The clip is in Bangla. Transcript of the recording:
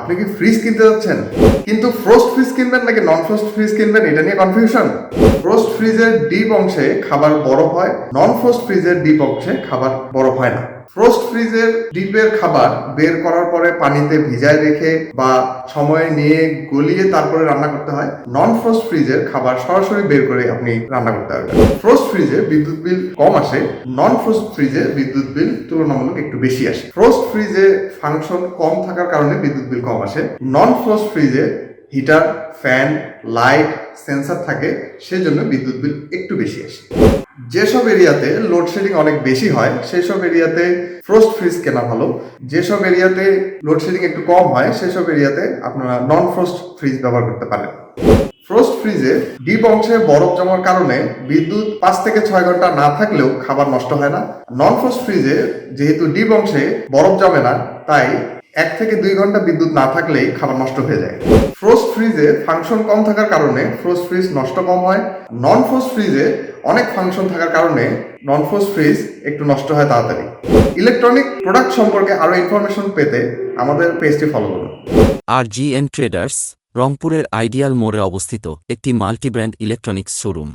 আপনি কি ফ্রিজ কিনতে যাচ্ছেন? কিন্তু ফ্রোস্ট ফ্রিজ কিনবেন নাকি নন ফ্রোস্ট ফ্রিজ কিনবেন? এটা নিয়ে কনফিউশন ফ্রোস্ট ফ্রিজের ডিপ অংশে খাবার বরফ হয় নন ফ্রোস্ট ফ্রিজের ডিপ অংশে খাবার বরফ হয় না। ফ্রোস্ট ফ্রিজের ডিপের খাবার বের করার পরে পানিতে ভিজায় রেখে বা সময় নিয়ে গলিয়ে তারপরে রান্না করতে হয়। নন ফ্রোস্ট ফ্রিজের খাবার সরাসরি বের করে আপনি রান্না করতে পারবেন। ফ্রোস্ট ফ্রিজে বিদ্যুৎ বিল কম আসে নন ফ্রোস্ট ফ্রিজে বিদ্যুৎ বিল তুলনামূলক একটু বেশি আসে। ফ্রোস্ট ফ্রিজে ফাংশন কম থাকার কারণে বিদ্যুৎ বিল কম আসে। নন ফ্রোস্ট ফ্রিজে হিটার, ফ্যান, লাইট, সেন্সার থাকে, সেজন্য বিদ্যুৎ বিল একটু বেশি আসে। যেসব এরিয়াতে লোডশেডিং অনেক বেশি হয় সেই সব এরিয়াতে ফ্রোস্ট ফ্রিজ কেনা ভালো। যেসব এরিয়াতে লোডশেডিং একটু কম হয়, সেসব এরিয়াতে আপনারা নন ফ্রোস্ট ফ্রিজ ব্যবহার করতে পারেন। ফ্রোস্ট ফ্রিজে ডিপ অংশে বরফ জমার কারণে বিদ্যুৎ পাঁচ থেকে ছয় ঘণ্টা না থাকলেও খাবার নষ্ট হয় না। নন ফ্রোস্ট ফ্রিজে যেহেতু ডিপ অংশে বরফ জমে না, তাই এক থেকে দুই ঘণ্টা বিদ্যুৎ না থাকলেই খাবার নষ্ট হয়ে যায়। ফ্রোস্ট ফ্রিজে ফাংশন কম থাকার কারণে ফ্রোস্ট ফ্রিজ নষ্ট কম হয়। নন ফ্রোস্ট ফ্রিজে অনেক ফাংশন থাকার কারণে নন ফ্রোস্ট ফ্রিজ একটু নষ্ট হয় তাড়াতাড়ি। ইলেকট্রনিক প্রোডাক্ট সম্পর্কে আরও ইনফরমেশন পেতে আমাদের পেজটি ফলো করুন। আর জি এন ট্রেডার্স রংপুরের আইডিয়াল মোড়ে অবস্থিত একটি মাল্টি ব্র্যান্ড ইলেকট্রনিক্স শোরুম।